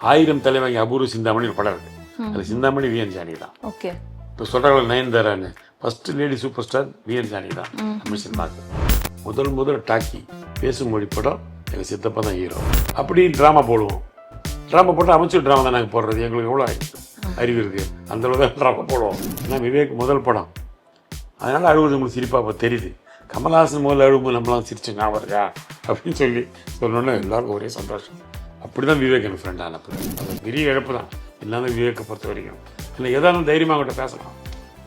ஆயிரம் தலைவாங்கி அபூர்வ சிந்தாமணி ஒரு படம் இருக்கு. அது சிந்தாமணி விஎன் ஜானி தான். ஓகே. இப்போ சொல்கிறாங்க நயன்தாரான்னு. First lady super star V N Janaki தான். தமிழ் சினிமாக்கு. முதல் முதல் டாக்கி பேசும் மொழி படம் எங்கள் சித்தப்பா தான் ஹீரோ அப்படி ட்ராமா போடுவோம். ட்ராமா போட்டு அமைச்சர் ட்ராமா தான் நாங்கள் போடுறது. எங்களுக்கு எவ்வளோ அறிவு இருக்குது அந்த அளவு தான் ட்ராமா போடுவோம். ஏன்னா விவேக் முதல் படம். அதனால் அழுவது உங்களுக்கு சிரிப்பாக இப்போ தெரியுது. கமல்ஹாசன் முதல்ல அழுகும்போது நம்மளாம் சிரிச்சு ஞாபகம் இருக்கா? அப்படின்னு சொல்லி சொன்னோன்னே எல்லாருக்கும் ஒரே சந்தோஷம். அப்படி தான் விவேக் எனக்கு ஃப்ரெண்ட் ஆனப்போ அது பெரிய இழப்பு தான். எல்லாமே விவேக்கை பொறுத்த வரைக்கும். இல்லை எதாக இருந்தாலும் தைரியமாக அவங்கள்ட்ட பேசலாம்.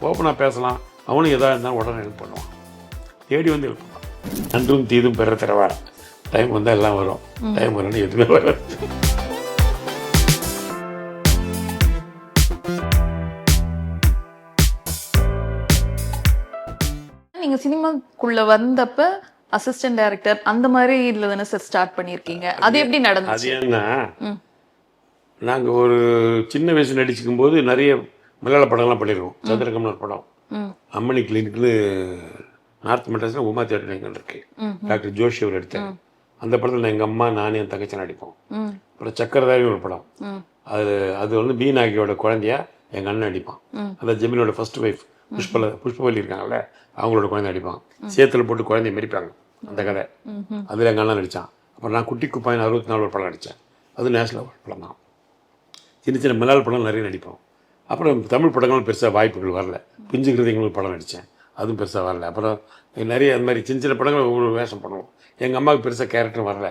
ஓப்பனாக பேசலாம். அவனும் எதாக இருந்தாலும் உடனே ஹெல்ப் பண்ணுவான். தேடி வந்து ஹெல்ப் பண்ணுவான். நன்றும் தீதும் பெற தரவா டைம் வந்தால் எல்லாம் வரும். டைம் வரணும் எதுவுமே வராது. நீங்க சினிமாக்குள்ள வந்தப்ப அசிஸ்டன்ட் டைரக்டர் அந்த மாதிரி இதுல தானே சார் ஸ்டார்ட் பண்ணிருக்கீங்க அது எப்படி அது நடந்துச்சு என்ன ம். நாங்கள் ஒரு சின்ன வயசு நடிச்சுக்கும் போது நிறைய மலையாள படம்லாம் பண்ணியிருக்கோம். சந்திரகம்னு ஒரு படம். அம்மணி கிளினிக்னு நார்த் மெட்ராஸில் உமா தேட்டர் எங்கள் இருக்கு. டாக்டர் ஜோஷி அவர் எடுத்தார். அந்த படத்தில் எங்கள் அம்மா நானே என் தங்கச்சி நடிப்போம். அப்புறம் சக்கரதாரி ஒரு படம். அது அது வந்து பி நாயகியோட குழந்தையா எங்கள் அண்ணன் நடிப்பான். அந்த ஜெமினோட ஃபர்ஸ்ட் ஒய்ஃப் புஷ்பல புஷ்பவல்லி இருக்காங்கல்ல அவங்களோட குழந்தை நடிப்பான் சேத்துல போட்டு குழந்தைய மெரிப்பாங்க அந்த கதை. அதில் எங்கள் அண்ணன் நடித்தான் அப்புறம் நான் குட்டி குப்பாயின் அறுபத்தி நாலு ஒரு படம் நடித்தேன் அது நேஷனல் படம் தான் சின்ன சின்ன மலையாள படம் நிறைய நடிப்போம். அப்புறம் தமிழ் படங்களும் பெருசாக வாய்ப்புகள் வரல. பிஞ்சு கிருதிங்களுக்கு படம் நடித்தேன் அதுவும் பெருசாக வரல. அப்புறம் நிறைய அந்த மாதிரி சின்ன சின்ன படங்கள் ஒவ்வொரு வேஷம் பண்ணுவோம் எங்கள் அம்மாவுக்கு பெருசாக கேரக்டரும் வரல.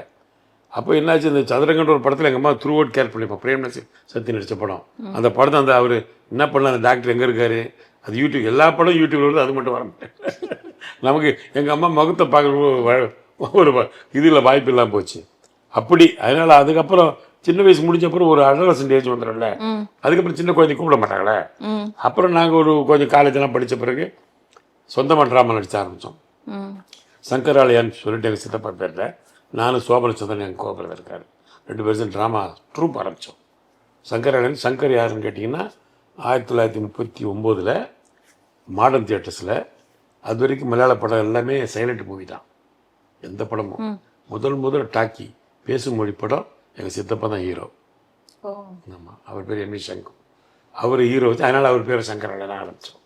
அப்போ என்னாச்சு? இந்த சதுரங்கன்ற ஒரு படத்தில் எங்கள் அம்மா த்ரூ அவுட் கேர் பண்ணிப்போம் பிரேம் நசி சத்தி நடித்த படம். அந்த படத்தை அந்த அவர் என்ன பண்ணல அந்த டாக்டர் எங்கே இருக்காரு? அது யூடியூப் எல்லா படம் யூடியூப்ல வருது அது மட்டும் வர நமக்கு எங்கள் அம்மா முகத்தை பார்க்குற ஒரு இதில் வாய்ப்பு இல்லாமல் போச்சு. அப்படி அதனால் அதுக்கப்புறம் சின்ன வயசு முடிஞ்ச அப்புறம் ஒரு அடலசன்ட் ஏஜ் வந்துடும்ல அதுக்கப்புறம் சின்ன குழந்தை கூப்பிட மாட்டாங்களே? அப்புறம் நாங்கள் ஒரு கொஞ்சம் காலேஜெல்லாம் படித்த பிறகு சொந்தமாக ட்ராமா நடிச்ச ஆரம்பித்தோம் சங்கராலயான்னு சொல்லிட்டு எங்கள் சித்தப்பா பேரில் நானும் சோபனச்சந்திரன் எங்கள் கோபுரம் இருக்கார். ரெண்டு பேரும் ட்ராமா ட்ரூப் ஆரம்பித்தோம் சங்கராலயன் சங்கர் யாருன்னு கேட்டிங்கன்னா ஆயிரத்தி தொள்ளாயிரத்தி முப்பத்தி ஒம்போதில் மாடர்ன் தியேட்டர்ஸில் அது வரைக்கும் மலையாள படம் எல்லாமே சைலண்ட் மூவி தான். எந்த படமும். முதல் முதல் டாக்கி பேசும் மொழி படம் எங்கள் சித்தப்பா தான் ஹீரோ ஆமாம் அவர் பேர் எம் வி சங்கு. அவர் ஹீரோ வச்சு அதனால் அவர் பேர் சங்கராலயன் ஆரம்பித்தோம்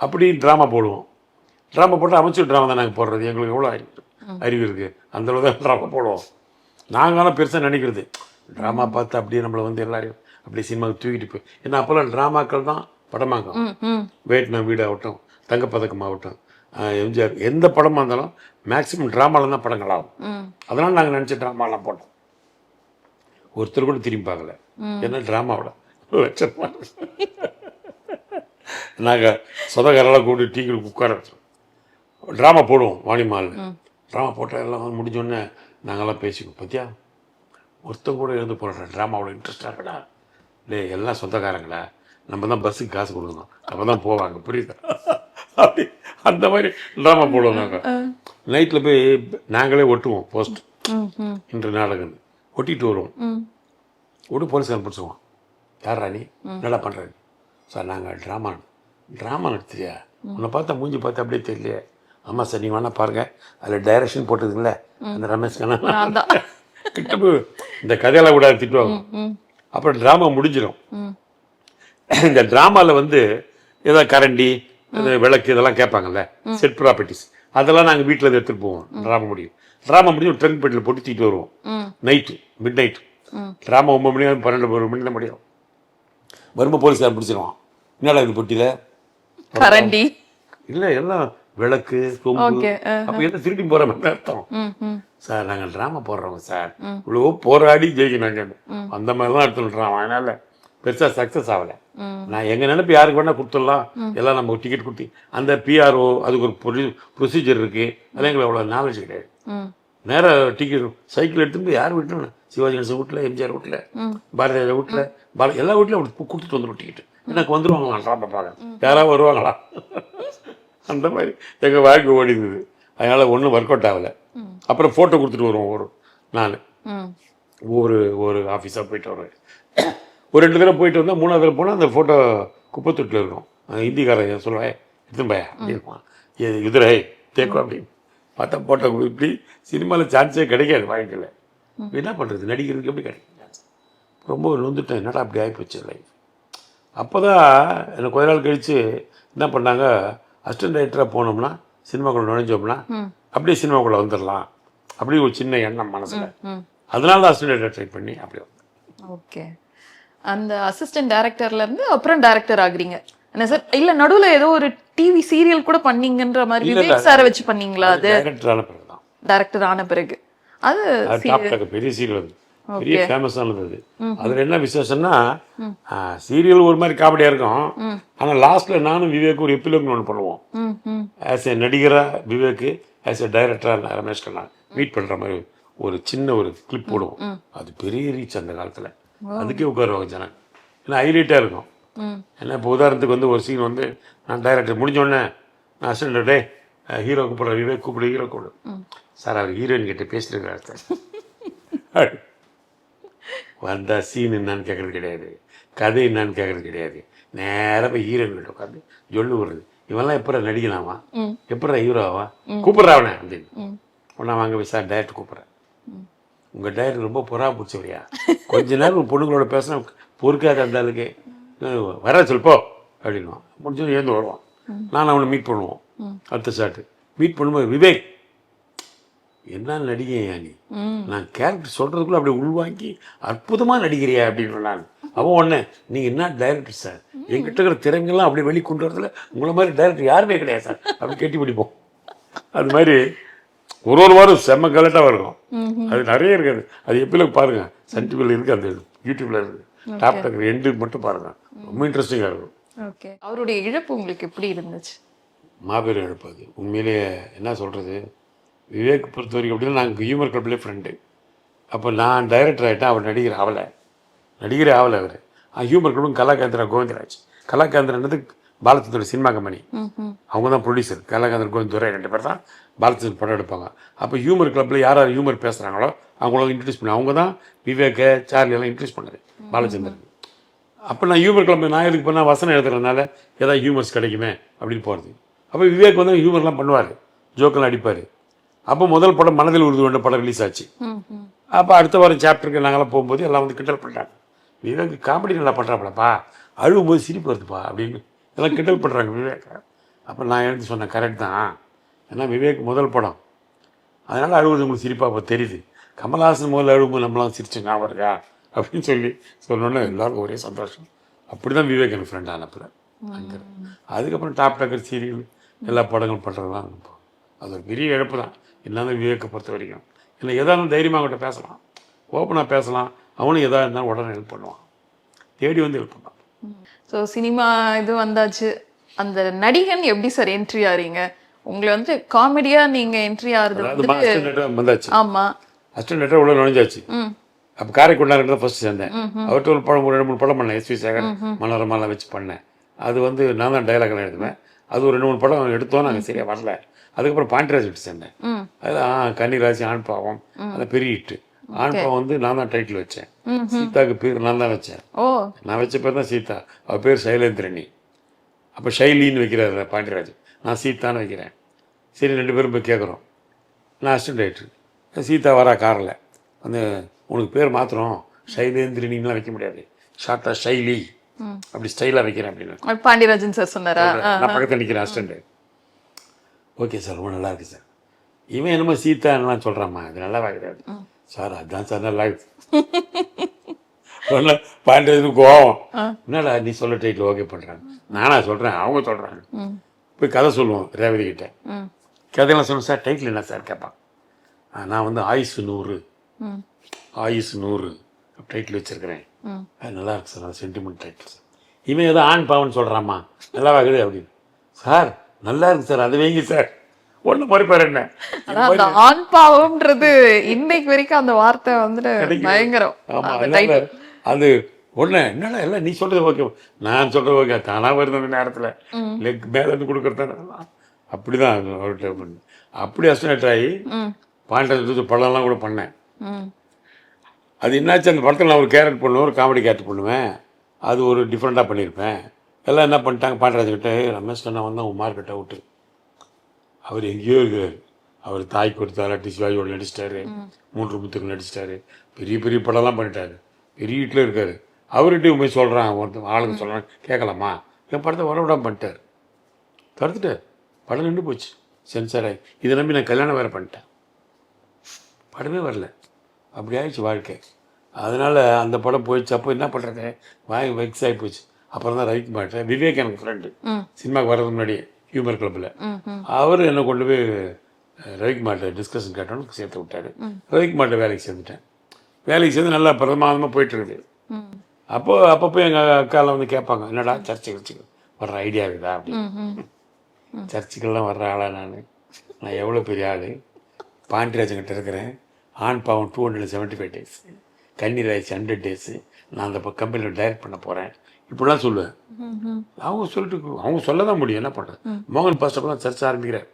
அப்படி ட்ராமா போடுவோம். ட்ராமா போட்டு அமைச்சர் ட்ராமா தான் நாங்கள் போடுறது. எங்களுக்கு எவ்வளோ அறிவு அறிவு இருக்குது அந்தளவு தான் ட்ராமா போடுவோம். நாங்கள் ஆனால் பெருசாக நினைக்கிறது ட்ராமா பார்த்து அப்படியே நம்மளை வந்து எல்லாரையும் அப்படியே சினிமாவுக்கு தூக்கிட்டு போய். ஏன்னா அப்போல்லாம் ட்ராமாக்கள் தான் படமாகும் வேட்னா வீடு ஆகட்டும் தங்கப்பதக்கம் ஆகட்டும் எம்ஜிஆர் எந்த படமாக இருந்தாலும் மேக்ஸிமம் ட்ராமாவில் தான் படங்கள் ஆகும். அதனால் நாங்கள் நினச்ச ட்ராமாலாம் போட்டோம். ஒருத்தர் கூட திரும்பி பார்க்கல. என்ன ட்ராமாவோட லட்சமா. நாங்கள் சொந்தக்காரெல்லாம் கூப்பிட்டு டீ குடி உட்கார வச்சோம். ட்ராமா போடுவோம் வாணிமாலில் ட்ராமா போட்டால் எல்லாம் வந்து முடிஞ்சோடனே நாங்கள்லாம் பேசிக்குவோம். பார்த்தியா ஒருத்தன் கூட இருந்து போடுற ட்ராமாவோட இன்ட்ரெஸ்டாக இருக்கடா. டேய் எல்லாம் சொந்தக்காரங்களா? நம்ம தான் பஸ்ஸுக்கு காசு கொடுக்கணும். அப்போ தான் போவாங்க. புரியுதா? அப்படி அந்த மாதிரி ட்ராமா போடுவோம் நாங்கள் நைட்டில் போய் நாங்களே ஒட்டுவோம் போஸ்ட் இன்று நாடகம். ஒட்டிட்டு வருவோம். ம். விட்டு போலீஸ்காரன் பிடிச்சிக்குவான். யார் ராணி என்னடா பண்ணுறாரு சார் நாங்கள் ட்ராமா ட்ராமா நடத்துறியா உன்னை பார்த்தா மூஞ்சி பார்த்தா அப்படியே தெரியலையே. ஆமாம் சார் நீங்கள் வேணா பாருங்க. அதில் டைரக்ஷன் போட்டதுங்கள அந்த ரமேஷ் கண்ணா கிட்ட போய் இந்த கதையெல்லாம் விடாது திட்டுவாங்க. அப்புறம் ட்ராமா முடிஞ்சிடும் இந்த ட்ராமாவில் வந்து ஏதோ கரண்டி விளக்கு இதெல்லாம் கேட்பாங்கல்ல செட் ப்ராப்பர்ட்டிஸ் அதெல்லாம் நாங்கள் வீட்டில் எடுத்துகிட்டு போவோம் ட்ராமா முடியும். ட்ராமா முடியும் ட்ரெங்க் பெட்டில் போட்டு தூக்கிட்டு வருவோம். நைட்டு மிட் நைட் ம். ட்ராமா ஒம்பது மணி பன்னெண்டு ஒரு மணி தான் முடியும். வரும்போது போலீஸ்காரன் பிடிச்சிருவான். என்னடா இது பொட்டியில்? கரண்டி. இல்லை எல்லாம் விளக்கு கொம்பு அப்போ எல்லாம் திருடி போகிற மாதிரி அர்த்தம்? சார் நாங்கள் ட்ராமா போடுறோங்க சார். இவ்வளோ போராடி ஜெயிக்கணும் அந்த மாதிரி தான் எடுத்துன்னு ட்ராமா அதனால் பெருசாக சக்ஸஸ் ஆகலை. நான் எங்கள் நினைப்பு யாருக்கு வேணால் கொடுத்துடலாம். எல்லாம் நம்ம டிக்கெட் கொடுத்து அந்த பிஆர்ஓ அதுக்கு ஒரு ப்ரொ ப்ரொசீஜர் இருக்குது அதெல்லாம் எங்களுக்கு அவ்வளோ நாலேஜ் கிடையாது. நேராக டிக்கெட் சைக்கிள் எடுத்துட்டு யார் வீட்டில் சிவாஜி கணேசன் வீட்டில் எம்ஜிஆர் வீட்டில் பாரதியார் வீட்டில் பால எல்லா வீட்லையும் அப்படி கொடுத்துட்டு வந்துடும் டிக்கெட் எனக்கு வந்துருவாங்களா ட்ராமா பார்க்க. யாராவது வருவாங்களா? அந்த மாதிரி. எங்கள் வாழ்க்கை ஓடிந்தது. அதனால் ஒன்றும் ஒர்க் அவுட் ஆகலை. அப்புறம் ஃபோட்டோ கொடுத்துட்டு வருவோம் ஒரு நான் ஒவ்வொரு ஒரு ஆஃபீஸாக போயிட்டு வருவேன் ஒரு ரெண்டு தடவை போயிட்டு வந்தால் மூணாவது தடவை போனால் அந்த ஃபோட்டோ குப்பத்தொட்டில் இருக்கும். ஹிந்திக்காரன் சொல்லுவேன் எடுத்துன்னு பையா? அப்படி இருப்பான். இது இதுரை தேக்கம் அப்படின்னு பார்த்தா போட்டோ இப்படி சினிமாவில் சான்ஸே கிடைக்காது வாழ்க்கையில். என்ன பண்ணுறது நடிக்கிறதுக்கு எப்படி கிடைக்கும்? ரொம்ப நொந்துட்டேன். என்னடா அப்படி ஆகிப்போச்சு லைஃப் அப்போ தான் எனக்கு கொஞ்ச நாள் கழித்து என்ன பண்ணாங்க அசிஸ்டன்ட் டைரக்டராக போனோம்னா சினிமாக்குள்ளே நுழைஞ்சோம்னா அப்படியே சினிமாக்குள்ளே வந்துடலாம் அப்படி ஒரு சின்ன எண்ணம் மனசில். அதனால தான் அசிஸ்டன்ட் டைரக்டர் ட்ரை பண்ணி அப்படி வந்தேன். ஓகே. அந்த அசிஸ்டன்ட் டைரக்டர்ல இருந்து அப்புறம் டைரக்டர் ஆகுறீங்க. என்ன சார் இல்ல நடுவுல ஏதோ ஒரு டிவி சீரியல் கூட பண்ணீங்கன்ற மாதிரி விவேக் சாரை வச்சு பண்ணீங்களா அது டைரக்டரான பிறகு தான் டைரக்டர் ஆன பிறகு. அது பெரிய சீரியல் பெரிய ஃபேமஸானது அது. அதில் என்ன விசேஷம்னா சீரியல் ஒரு மாதிரி காமெடியாக இருக்கும். ஆனால் லாஸ்ட்டில் நானும் விவேக் ஒரு எப்பிலோக்னு ஒன்று பண்ணுவோம். ஆஸ் ஏ நடிகராக விவேக் ஆஸ் ஏ டைரக்டராக ரமேஷ் கண்ணா மீட் பண்ணுற மாதிரி ஒரு சின்ன ஒரு கிளிப் போடுவோம். அது பெரிய ரீச் அந்த காலத்தில். அதுக்கே உட்காருவாங்க ஜனம். ஏன்னா ஹைலைட்டாக இருக்கும். ஏன்னா இப்போ உதாரணத்துக்கு வந்து ஒரு சீன் வந்து நான் டைரக்டர் முடிஞ்ச உடனே நான் அசிஸ்டன்ட் டே ஹீரோ கூப்பிட்ற விவேக் கூப்பிடு ஹீரோ கூப்பிடு. சார் அவர் ஹீரோயின் கிட்ட பேசிட்டுருக்காரு சார். வந்தா சீன் என்னன்னு கேட்கறது கிடையாது. கதை என்னன்னு கேட்கறது கிடையாது. நேராக போய் ஹீரோயின் கிட்ட உட்காந்து சொல்லு விடுறது. இவெல்லாம் எப்படா நடிக்கலாமா. எப்படா ஹீரோ ஆவா? கூப்பிட்றா அவனை அப்படின்னு. உடனே வாங்க போய் சார் டேரக்டர் கூப்பிட்றேன். உங்கள் டேரக்டர் ரொம்ப புறா பிடிச்சவரியா கொஞ்ச நேரம் பொண்ணுங்களோட பேசினா பொறுக்காத அந்த ஆளுக்கு? அஹ் வர சொல்போ அப்படின்வான் முடிஞ்சு ஏந்து வருவான். நான் அவனை மீட் பண்ணுவோம். அடுத்த ஷாட்டு மீட் பண்ணும்போது விவேக் என்ன நடிகையா நீ? நான் கேரக்டர் சொல்கிறதுக்குள்ள அப்படியே உள்வாங்கி அற்புதமாக நடிக்கிறியா அப்படின்னு நான். அவன் ஒன்று நீங்கள் என்ன டைரக்டர் சார் எங்கிட்ட இருக்கிற திறமைகள்லாம் அப்படியே வெளி கொண்டு வரதுல உங்களை மாதிரி டைரக்டர் யாருமே கிடையாது சார் அப்படி கட்டி பிடிப்போம். அது மாதிரி ஒரு ஒரு வாரம் செம்ம கலட்டாக இருக்கும் அது நிறைய இருக்குது. அது எப்படில பாருங்க. சன் டிவியில் இருக்குது அந்த யூடியூப்ல இருக்குது டாப் டக்கர் எண்டு மட்டும் பாருங்க. ரொம்ப இன்ட்ரெஸ்டிங்காக இருக்கும். ஓகே. அவருடைய இழப்பு உங்களுக்கு எப்படி இருந்துச்சு? மாபெரும் இழப்பு அது. உண்மையிலேயே என்ன சொல்கிறது விவேக் பொறுத்த வரைக்கும் அப்படின்னா நாங்கள் ஹியூமர் கிளப்லேயே ஃப்ரெண்டு அப்போ நான் டைரக்டர் ஆகிட்டேன் அவர் நடிகர் ஆவலை நடிகரே ஆவலை அவர். ஹியூமர் கிளப்பும் கலாகேந்திரா கோவிந்தராஜ். கலாகேந்திரன்றது பாலச்சந்திரன் சினிமா கம்பெனி. அவங்க தான் ப்ரொடியூசர் கலாகேந்திரன் கோவிந்துரை ரெண்டு பேர் தான் பாலச்சந்திரன் படம் எடுப்பாங்க. அப்போ ஹியூமர் கிளப்பில் யார் யார் ஹியூமர் பேசுகிறாங்களோ அவங்கள இன்ட்ரடியூஸ் பண்ணி அவங்க தான் விவேக சார்லி எல்லாம் இன்ட்ரடியூஸ் பண்ணது பாலச்சந்திரன். அப்போ நான் ஹியூமர் கிளப் நான் எதுக்கு பண்ணால் வசனம் எழுதுறதுனால ஏதாவது ஹியூமர்ஸ் கிடைக்குமே அப்படின்னு போகிறது அப்போ விவேக் வந்து ஹியூமர்லாம் பண்ணுவார். ஜோக்கெல்லாம் அடிப்பார். அப்போ முதல் படம் மனதில் உறுதி கொண்ட படம் ரிலீஸ் ஆச்சு. அப்போ அடுத்த வாரம் சாப்டருக்கு நாங்களாம் போகும்போது எல்லாம் வந்து கிண்டல் பண்ணுறாங்க விவேக் காமெடி நல்லா பண்ணுறாப்பலப்பா அழுவும்போது சிரிப்பு வருதுப்பா அப்படின்னு எல்லாம் கிண்டல் பண்ணுறாங்க விவேக். அப்போ நான் எழுந்து சொன்னேன் கரெக்ட் தான். ஏன்னா விவேக் முதல் படம். அதனால் அழுவது உங்களுக்கு சிரிப்பாக இப்போ தெரியுது. கமல்ஹாசன் முதல்ல அழுவும்போது நம்மளாம் சிரிச்சு ஞாபகம் இருக்கா? அப்படின்னு சொல்லி சொன்னோன்னே எல்லாருக்கும் ஒரே சந்தோஷம். அப்படி தான் விவேக் எனக்கு ஃப்ரெண்ட் அங்கே. அதுக்கப்புறம் டாப் டக்கர் சீரியல் எல்லா படங்களும் பண்ணுறதுலாம் அது ஒரு பெரிய இழப்பு தான் என்னதான் விவேக்கை பொறுத்த வரைக்கும் இல்லை எதாக இருந்தாலும் தைரியமாக அவங்ககிட்ட பேசலாம். ஓப்பனாக பேசலாம். அவனும் எதாக இருந்தாலும் உடனே ஹெல்ப் பண்ணுவான். தேடி வந்து ஹெல்ப் பண்ணுவான். ஸோ சினிமா இது வந்தாச்சு. அந்த நடிகன் எப்படி சார் என்ட்ரி ஆறீங்க? உங்களை வந்து காமெடியா நீங்க என்ட்ரி ஆறுது வந்தாச்சு. ஆமா. அசிஸ்டன்ட் உள்ள நுழைஞ்சாச்சு. அப்போ காரைக்குண்டாங்க தான் ஃபர்ஸ்ட் சேர்ந்தேன். அவர்கிட்ட ஒரு படம் ரெண்டு மூணு படம் பண்ணேன். எஸ்வி சேகர் மனோரமாலாம் வச்சு பண்ணேன். அது வந்து நான் தான் டைலாக்லாம் எழுதுவேன். அது ஒரு ரெண்டு மூணு படம் எடுத்தோம் நாங்கள் சரியாக வரல. அதுக்கப்புறம் பாண்டியராஜ் விட்டு சேர்ந்தேன். அதில் கன்னிராசி ஆண் பாவம் அது பெரிய ஹிட்டு ஆண் பாவம் வந்து நான் தான் டைட்டில் வச்சேன். சீதாக்கு பேர் நான் தான் வச்சேன். ஓ. நான் வச்ச பேர் தான் சீதா. அவள் பேர் சைலேந்திரணி. அப்போ ஷைலின்னு வைக்கிறாரு பாண்டியராஜ் நான் சீதான்னு வைக்கிறேன். சரி ரெண்டு பேரும் போய் கேட்குறோம் நான் அசிஸ்டன்ட் டைரக்டர் சீதா வரா காரில். வந்து உனக்கு பேர் மாத்திரம் சைலேந்திரனின்லாம் வைக்க முடியாது. ஷார்ட்டாக ஷைலி. அப்படி ஸ்டைலாக வைக்கிறேன் அப்படின்னு. பாண்டியராஜன் சார் சொன்னாரா. நான் பக்கத்தில் நிற்கிறேன் அசிஸ்டண்ட்டு ஓகே சார் ரொம்ப நல்லா இருக்கு சார். இவன் என்னமோ சீதா என்னலாம் சொல்கிறாம்மா அது நல்லா கிடையாது சார் அதான் சார் நல்லா சொன்ன பாண்டியது கோவம். என்னடா நீ சொல்ல டைட்டில் ஓகே பண்ணுறாங்க நானா சொல்கிறேன் அவங்க சொல்கிறாங்க போய் கதை சொல்லுவோம் ரேவதி கிட்ட. கதையெல்லாம் சொல்லுவோம் சார் டைட்டில் என்ன சார் கேட்பான். "ஆ, நான் வந்து ஆயுசு நூறு. ம். ஆயுசு நூறு. டைட்டில் வச்சிருக்கிறேன். அது நல்லா இருக்கு சார் சென்டிமெண்ட் டைட்டில் சார் இவன் ஏதோ ஆண் பாவன் சொல்கிறாம்மா நல்லா வாங்குது அப்படின்னு. சார் நல்லா இருக்கு சார் அது வைங்க சார். ஒன்று மறுப்பார் என்ன? அந்த ஆண் பாவம்ன்றது இன்னைக்கு வரைக்கும் அந்த வார்த்தை வந்துட்டு பயங்கரம். ஆமாம். அது ஒன்று என்னடா எல்லாம் நீ சொல்கிறது ஓகே நான் சொல்கிறது ஓகே தானாக வருது அந்த நேரத்தில். லெக் மேலேருந்து கொடுக்குறது அப்படி தான் அவர்கிட்ட பண்ணு. அப்படி அஸ்டேட் ஆகி ம். பாண்டிய படம்லாம் கூட பண்ணேன். அது என்னாச்சு? அந்த படத்தில் நான் ஒரு கேரக்டர் பண்ணுவேன் ஒரு காமெடி கேரக்டர் பண்ணுவேன். அது ஒரு டிஃப்ரெண்ட்டாக பண்ணியிருப்பேன். எல்லாம் என்ன பண்ணிட்டாங்க? பாண்டராஜ் கிட்ட "ஏய், ரமேஷ் கண்ணா வந்து அவன் மார்க்கெட்டை விட்டு. அவர் எங்கேயோ இருக்கிறார். அவர் தாய் கொடுத்தாரா டிசிவாயோட நடிச்சிட்டாரு. மூன்று முத்துக்கு நடிச்சிட்டாரு. பெரிய பெரிய படம்லாம் பண்ணிட்டாரு. பெரிய வீட்டில் இருக்காரு. அவர்கிட்டயும் போய் சொல்கிறான் ஒருத்தன் ஆளுங்க சொல்கிறான் கேட்கலாமா என் படத்தை வரவிடாம பண்ணிட்டார். தடுத்துட்டார். படம் நின்று போச்சு. சென்சார் ஆகி இதை நம்பி நான் கல்யாணம் வேறு பண்ணிட்டேன். படமே வரல. அப்படி ஆயிடுச்சு வாழ்க்கை. அதனால் அந்த படம் போயிடுச்சு. அப்போ என்ன பண்ணுறது வாங்கி வெக்ஸ் ஆகி போச்சு அப்புறம் தான் ரவிக்குமார்ட்ட விவேக் எனக்கு ஃப்ரெண்டு. சினிமாவுக்கு வர்றதுக்கு முன்னாடியே ஹியூமர் கிளப்பில் அவர் என்னை கொண்டு போய் அஹ், ரவிக்குமார்ட்ட டிஸ்கஷன் கேட்டோன்னு சேர்த்து விட்டாரு. ரவிக்குமார்ட்ட வேலைக்கு சேர்ந்துட்டேன். வேலைக்கு சேர்ந்து நல்லா பிரமாதமாக போயிட்டு இருக்குது ம். அப்போ அப்பப்போ எங்கள் அக்காலாம் வந்து கேட்பாங்க என்னடா சர்ச்சை கட்சிக்கு வர்ற ஐடியா இருக்குதா? அப்படி ம் ம். சர்ச்சுக்கெல்லாம் வர்ற ஆளா நான். நான் எவ்வளோ பெரிய ஆள்? பாண்டியராஜன்கிட்ட இருக்கிறேன். Aan Paavam two hundred seventy five days கண்ணீர் ஆயிடுச்சு ஹண்ட்ரட் டேஸு நான் அந்த கம்பெனியில் டைரக்ட் பண்ண போகிறேன் இப்படிலாம் சொல்லுவேன். அவங்க சொல்லிட்டு அவங்க சொல்ல தான் முடியும். என்ன பண்ணுறது மோகன் பாஸ்டர் தான் சர்ச் ஆரம்பிக்கிறார்.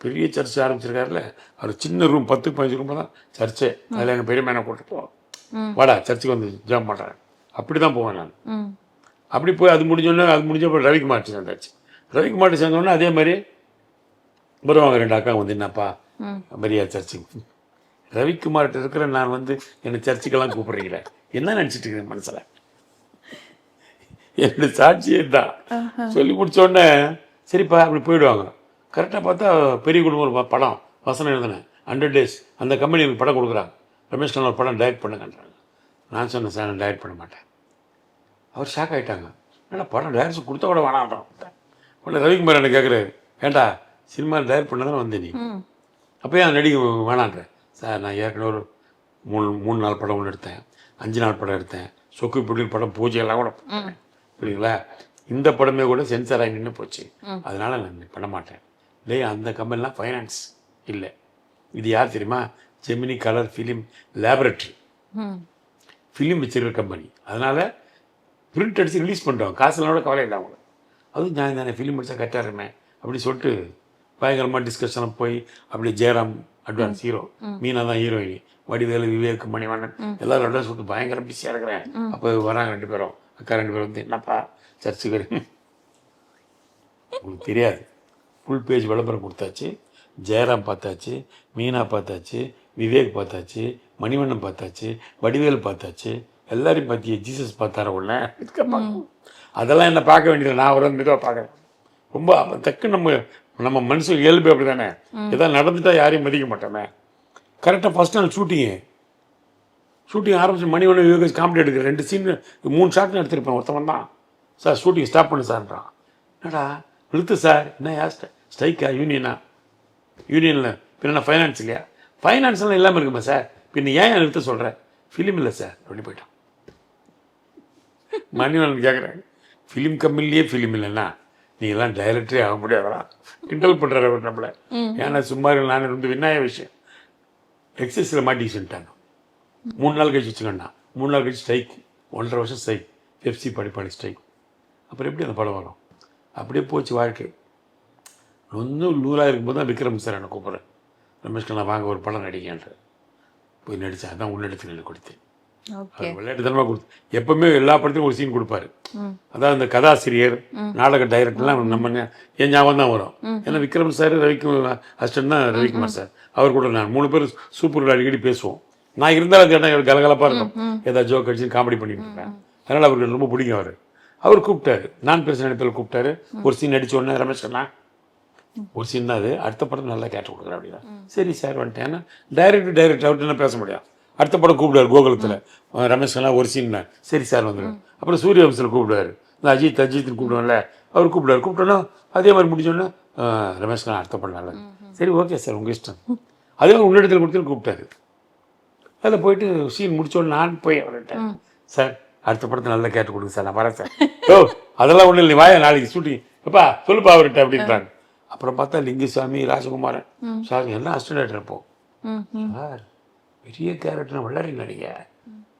பெரிய சர்ச் ஆரம்பிச்சிருக்காருல அவர் சின்ன ரூம் பத்து பதினஞ்சு ரூம் தான் சர்ச்சே. அதில் எங்கள் பெரிய மேனை கூட்டு போவோம் ம். வாடா சர்ச்சுக்கு வந்து ஜாம் பண்ணுறேன் அப்படி தான் போவேன் நான். அப்படி போய் அது முடிஞ்சோடனே அது முடிஞ்ச அப்புறம் ரவிக்குமார் சேர்ந்தாச்சு. ரவிக்குமார் சேர்ந்தோடனே அதே மாதிரி வருவாங்க ரெண்டு அக்கா வந்து என்னப்பா. மரியா சர்ச்சுக்கு. ரவிக்குமார்கிட்ட இருக்கிற நான் வந்து என்னை சர்ச்சுக்கெல்லாம் கூப்பிடுறீங்களே. என்ன நினச்சிட்டு இருக்கிறேன் மனசில்? என்னோட சாட்சியே தான் சொல்லி முடிச்ச உடனே சரிப்பா அப்படி போயிடுவாங்க. கரெக்டாக பார்த்தா பெரிய குடும்பம் படம் வசனம் எழுதினேன். ஹண்ட்ரட் டேஸ் அந்த கம்பெனி எனக்கு படம் கொடுக்குறாங்க. ரமேஷ் கண்ணா ஒரு படம் டைரக்ட் பண்ணுங்கன்றாங்க. நான் சொன்னேன் சார் நான் டைரக்ட் பண்ண மாட்டேன். அவர் ஷாக் ஆகிட்டாங்க ஏன்னா படம் டைரக்ஷன் கொடுத்த கூட வேணான்றான் உடனே ரவிக்குமார் என்ன கேட்குறாரு ஏன்டா சினிமா டைரக்ட் பண்ண தானே வந்தே நீ? அப்போயே அந்த நடிகை வேணான்றேன் சார் நான் ஏற்கனவே ஒரு மூணு மூணு நாள் படம் ஒன்று எடுத்தேன். அஞ்சு நாள் படம் எடுத்தேன். சொக்கு பிடில் படம் பூஜை எல்லாம் கூட. புரியுங்களா இந்த படமே கூட சென்சார் ஆகி நின்று போச்சு. அதனால நான் பண்ண மாட்டேன். டேய் அந்த கம்பெனிலாம் ஃபைனான்ஸ் இல்லை. இது யார் தெரியுமா? Gemini colour film laboratory film வச்சிருக்கிற கம்பெனி. அதனால் பிரிண்ட் அடித்து ரிலீஸ் பண்ணிட்டோம். காசுலாம் கூட கவலை இல்லை அவங்களுக்கு. அதுவும் நான் தானே ஃபிலிம் அடித்தா கட்டாருமே அப்படி சொல்லிட்டு பயங்கரமாக டிஸ்கஷனில் போய் அப்படி ஜெயராம் அட்வான்ஸ் ஹீரோ மீனா தான் ஹீரோயின் வடிவேலு விவேக் மணிவண்ணன் எல்லாரும் அட்வான்ஸ் கொடுத்து பயங்கர பிஸியாக இருக்கிறேன். அப்போ வராங்க ரெண்டு பேரும். அக்கா ரெண்டு பேரும் வந்து என்னப்பா சர்ச்சுக்கு வரு-" உங்களுக்கு தெரியாது. ஃபுல் பேஜ் விளம்பரம் கொடுத்தாச்சு. ஜெயராம் பார்த்தாச்சு. மீனா பார்த்தாச்சு. விவேக் பார்த்தாச்சு. மணிவண்ணன் பார்த்தாச்சு. வடிவேல் பார்த்தாச்சு. எல்லாரையும் பார்த்தியே. ஜீசஸ் பார்த்தார உடனே அதெல்லாம் என்ன பார்க்க வேண்டியது? நான் ஒரு மெதுவாக பார்க்குறேன். ரொம்ப டக்கு நம்ம நம்ம மனுஷன் இயல்பு அப்படி தானே ஏதாவது நடந்துட்டா யாரையும் மதிக்க மாட்டோமே? கரெக்டாக ஃபஸ்ட் நாள் ஷூட்டிங்கு ஷூட்டிங் ஆரம்பிச்சு மணி ஒன்று விவேக் காமெடி எடுக்கிற ரெண்டு சீன் மூணு ஷாட் எடுத்திருப்பேன் ஒருத்தவன் தான். சார் ஷூட்டிங் ஸ்டாப் பண்ணு சார்ன்றான் என்னடா? இழுத்து சார் என்ன யா ஸ்ட்ரைக்கா யூனியனா யூனியனில் பின்ன ஃபைனான்ஸ் இல்லையா? ஃபைனான்ஸ்லாம் இல்லாமல் இருக்குமா சார் பின்ன ஏன் நிறுத்த சொல்கிறேன் ஃபிலிம் இல்லை சார் அப்படி போயிட்டான். மணிவன் கேட்குறேன் ஃபிலிம் கம்பெனிலேயே ஃபிலிம் இல்லைன்னா நீங்களாம் டைரக்டரே ஆக முடியாதா கிண்டல் பண்ணுறாரு அவர் நம்மளை. ஏன்னா சும்மா நான் ரொம்ப விநாயக விஷயம். எக்ஸஸில் மாட்டி சொல்லிட்டாங்க மூணு நாள் கழிச்சு வச்சுக்கோண்ணா. மூணு நாள் கழிச்சு ஸ்ட்ரைக் ஒன்றரை வருஷம் ஸ்ட்ரைக் எஃப்சி படிப்பாடி ஸ்ட்ரைக் அப்புறம் எப்படி அந்த படம் வரும்? அப்படியே போச்சு வாழ்க்கை. ஒன்றும் நூறாக இருக்கும்போது தான் விக்ரம் சார் என்னை கூப்பிட்றேன் ரமேஷ் கண்ணா வாங்க ஒரு படம் நடிக்கன்ற போய் நடித்தேன் அதான் உன்னெடுத்து எனக்கு கொடுத்தேன். விளையாட்டுத்தனமாக கொடுத்து எப்பவுமே எல்லா படத்துலையும் ஒரு சீன் கொடுப்பாரு. அதாவது இந்த கதாசிரியர் நாடக டைரக்டர்லாம் நம்ம என் ஞாபகம் தான் வரும். ஏன்னா விக்ரம் சார் ரவிக்குமார் அசிஸ்டன்ட் தான் ரவிக்குமார் சார் அவர் கூட நான் மூணு பேர் சூப்பர் அடிக்கடி பேசுவோம். நான் இருந்தாலும் அந்த இடம் கலகலப்பாக இருக்கும். ஏதாவது ஜோக் அடிச்சு காமெடி பண்ணிட்டு இருப்பேன். அதனால் அவருக்கு ரொம்ப பிடிக்கும் அவர். அவர் கூப்பிட்டாரு. நான் பேசுகிற நினைப்பில் கூப்பிட்டாரு. ஒரு சீன் அடிச்ச உடனே ரமேஷ் அண்ணா ஒரு சீன் தான் அது. அடுத்த படம் நல்லா கேட்டு கொடுக்குறேன் அப்படின்னா சரி சார் வந்துட்டேன். ஏன்னா டைரக்ட் டைரக்ட் அவர்கிட்ட என்ன பேச முடியும் அடுத்த படம் கூப்பிடுவார் கோகுலத்தில். ரமேஷ் கண்ணா ஒரு சீன் தான். சரி சார் வந்துடும். அப்புறம் சூரிய வம்சத்தில் கூப்பிடுவார். இந்த அஜித் அஜித்னு கூப்பிடுவோம்ல அவர் கூப்பிடுவார். கூப்பிட்டோன்னா அதே மாதிரி முடிஞ்சோடனே ரமேஷ் கண்ணா அடுத்த படம் நல்லா சரி ஓகே சார் உங்கள் இஷ்டம். அதே மாதிரி உன்னிடத்தில் கொடுத்து கூப்பிட்டாரு. அதில் போயிட்டு சீன் முடிச்சோடனே நான் போய் அவர்கிட்ட சார் அடுத்த படத்தை நல்லா கேட்டு கொடுங்க சார் நான் வரேன் சார். ஓ அதெல்லாம் ஒன்றும் இல்லை வாயா நாளைக்கு ஷூட்டிங் எப்பா சொல்லுப்பா அவர்கிட்ட அப்படின்றாங்க அப்புறம் பார்த்தா லிங்குசாமி ராஜகுமாரன். சார் எல்லாம் அசிஸ்டன்ட் இருப்போம் சார் பெரிய கேரக்டர் வளரீங்க நீங்கள்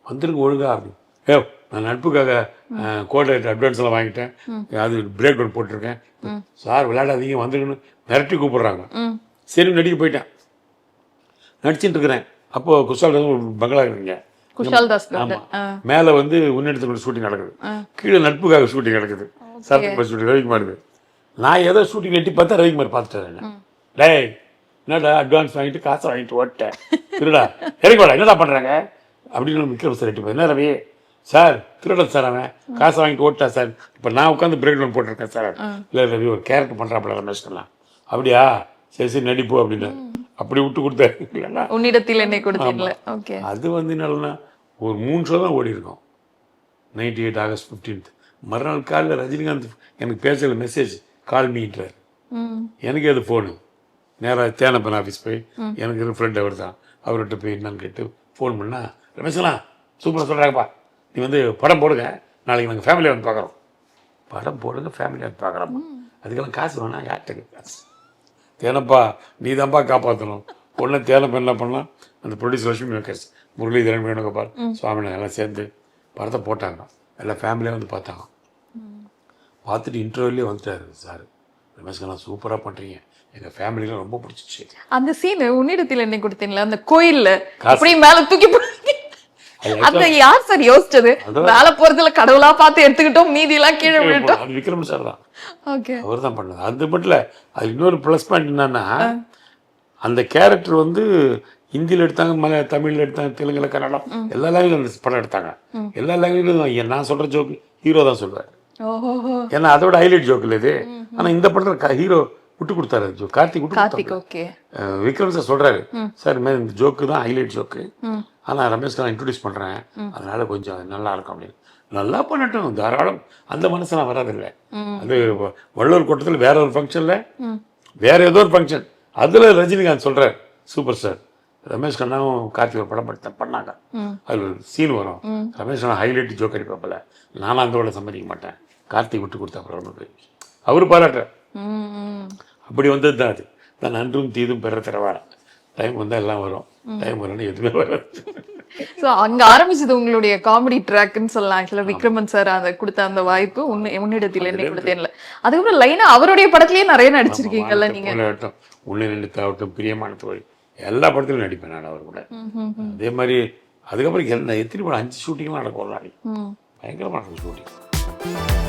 வந்துருங்க ஒழுங்கா அப்படின்னு ஏ நான் நட்புக்காக கோடை அட்வான்ஸ் எல்லாம் வாங்கிட்டேன். அது பிரேக் டவுன் போட்டிருக்கேன். சார் விளையாடாதீங்க வந்துருங்கன்னு மிரட்டி கூப்பிடுறாங்க. சரி நடிக்க போயிட்டேன். நடிச்சிட்டு இருக்கிறேன். அப்போது குஷால் பங்களா இருக்குங்க குஷால் தாஸ் மேலே வந்து உன்னெடுத்து ஷூட்டிங் நடக்குது. கீழே நட்புக்காக ஷூட்டிங் நடக்குது. சரத்குமார் ஷூட்டிங் ரவிக்குமாருக்கு நான் ஏதோ ஷூட்டிங் எட்டி பார்த்தா ரவிக்குமார் பார்த்துட்டாரு டேய் என்னடா அட்வான்ஸ் வாங்கிட்டு காசை வாங்கிட்டு ஓட்டேன் திருடா. இறங்கி என்னடா பண்ணுறாங்க அப்படின்னு விக்ரம் சார் எட்டி என்ன ரவி? சார் திருடன் சார் அவன். காசை வாங்கிட்டு ஓட்டா சார் இப்போ நான் உட்காந்து பிரேக் டவுன் போட்டிருக்கேன் சார் இல்லை ரவி ஒரு கேரக்டர் பண்ணுறாப்புல ரமேஷ்கெல்லாம். அப்படியா? சரி சரி நடிப்போம் அப்படின்னு அப்படி விட்டு கொடுத்தாரு இல்லைன்னா? உன்னிடத்தில் என்னை கொடுத்தீங்களே ஓகே அது வந்து என்னன்னா ஒரு மூணு ஷோ தான் ஓடி இருக்கும். நைன்டி எயிட் ஆகஸ்ட் ஃபிஃப்டீன்த் மறுநாள் காலையில் ரஜினிகாந்த் எனக்கு பேசல மெசேஜ் கால் மீன்றார் எனக்கு அது ஃபோனு நேராக தேனப்பன் ஆஃபீஸ் போய் எனக்கு ஒரு ஃப்ரெண்ட் அவர் தான் அவர்கிட்ட போய் என்னன்னு கேட்டு ஃபோன் பண்ணா ரமேஷ்லாம் சூப்பராக சொல்கிறாங்கப்பா நீ வந்து படம் போடுங்க. நாளைக்கு நாங்கள் ஃபேமிலியாக வந்து பார்க்குறோம். படம் போடுங்க ஃபேமிலியாக வந்து பார்க்குறோம் அதுக்கெல்லாம் காசு வேணாம் யார்கிட்ட காசு? தேனப்பா நீ தான்ப்பா காப்பாற்றணும் உடனே தேனப்பா என்ன பண்ணலாம் அந்த ப்ரொடியூசர் லட்சுமி மேக்கர்ஸ் முரளிதரன் வேணுகோபால் சுவாமிநாதன் எல்லாம் சேர்ந்து படத்தை போட்டாங்க. எல்லாம் ஃபேமிலியாக வந்து பார்த்தாங்க. பார்த்துட்டு இன்டர்வியூலேயே வந்துட்டாரு சார். ரமேஷ்கெல்லாம் சூப்பராக பண்ணுறீங்க எங்கள் ஃபேமிலிலாம் ரொம்ப பிடிச்சிச்சு அந்த சீன் உன்னிடத்தில் என்னை கொடுத்தீங்களா? அந்த கோயில்ல. காசு. அப்படியே மேல தூக்கி அந்த யார் சார் யோசிச்சது. மேல போறதுல கடவுளா பார்த்து எடுத்துக்கிட்டோம் மீதி எல்லாம் கீழே விட்டுட்டோம். அது விக்ரம் சார் தான். ஓகே. அவர் தான் பண்ணது. அது மட்டும் இல்லை அது இன்னொரு ப்ளஸ் பாயிண்ட் என்னன்னா அந்த கேரக்டர் வந்து ஹிந்தியில் எடுத்தாங்க மல தமிழில் எடுத்தாங்க தெலுங்குல கன்னடம். எல்லா லாங்குவேஜ் படம் எடுத்தாங்க. எல்லா லாங்குவேஜ்லையும் நான் சொல்கிற ஜோக்கு ஹீரோ தான் ஓஹோ. ஏன்னா அதோட ஹைலைட் ஜோக் இல்லை இது. ஆனால் இந்த படத்தில் ஹீரோ விட்டு கொடுத்தாரு. ஜோ கார்த்திக் விட்டு கார்த்திக் கொடுத்தாரு விக்ரம் சார் சொல்கிறாரு சார் இந்த ஜோக்கு தான் ஹைலைட் ஜோக்கு ஆனால் ரமேஷ்க்கு நான் இன்ட்ரடியூஸ் பண்ணுறேன் அதனால கொஞ்சம் நல்லா இருக்கும் அப்படின்னு. நல்லா பண்ணட்டும். தாராளம். அந்த மனசெல்லாம் வராதில்லை. அது வள்ளூர் கூட்டத்தில் வேற ஒரு ஃபங்க்ஷனில் வேற ஏதோ ஒரு ஃபங்க்ஷன் அதில் ரஜினிகாந்த் சொல்கிறார் சூப்பர் ஸ்டார் ரமேஷ் கண்ணாவும் கார்த்திக் ஒரு படம் படுத்த பண்ணாங்க. அதில் ஒரு சீன் வரும். ரமேஷ் கண்ணா ஹைலைட் ஜோக் அடிப்பாப்பில். நானும் அந்த சம்மதிக்க மாட்டேன். கார்த்திக் விட்டு கொடுத்தா அப்புறம் அவர் பாராட்டுறார். அப்படி வந்தது தான் அது. நான் நன்றும் தீதும் பெற தரவார டைம் வந்தால் எல்லாம் வரும். டைம் வரணும் எதுவுமே வராது. சோ அங்க ஆரம்பிச்சது உங்களுடைய காமெடி ட்ராக்னு சொல்லலாம். ஆக்சுவலா விக்ரமன் சார் அந்த கொடுத்த அந்த வாய்ப்பு உன்னை உன்னிடத்தில் என்னை கொடுத்தேன்ல அதுக்கப்புறம் லைனா அவருடைய படத்துலயே நிறைய நடிச்சிருக்கீங்கல்ல நீங்க. ஆகட்டும் உன்னை நினைத்தாகட்டும் பிரியமான தோழி. எல்லா படத்திலும் நடிப்பேன் நான் அவர் கூட. அதே மாதிரி அதுக்கப்புறம் என்ன எத்தனை படம் அஞ்சு ஷூட்டிங்லாம் நடக்கும் ஒரு நாளைக்கு. ம். பயங்கரமாக நடக்கும் ஷூட்டிங்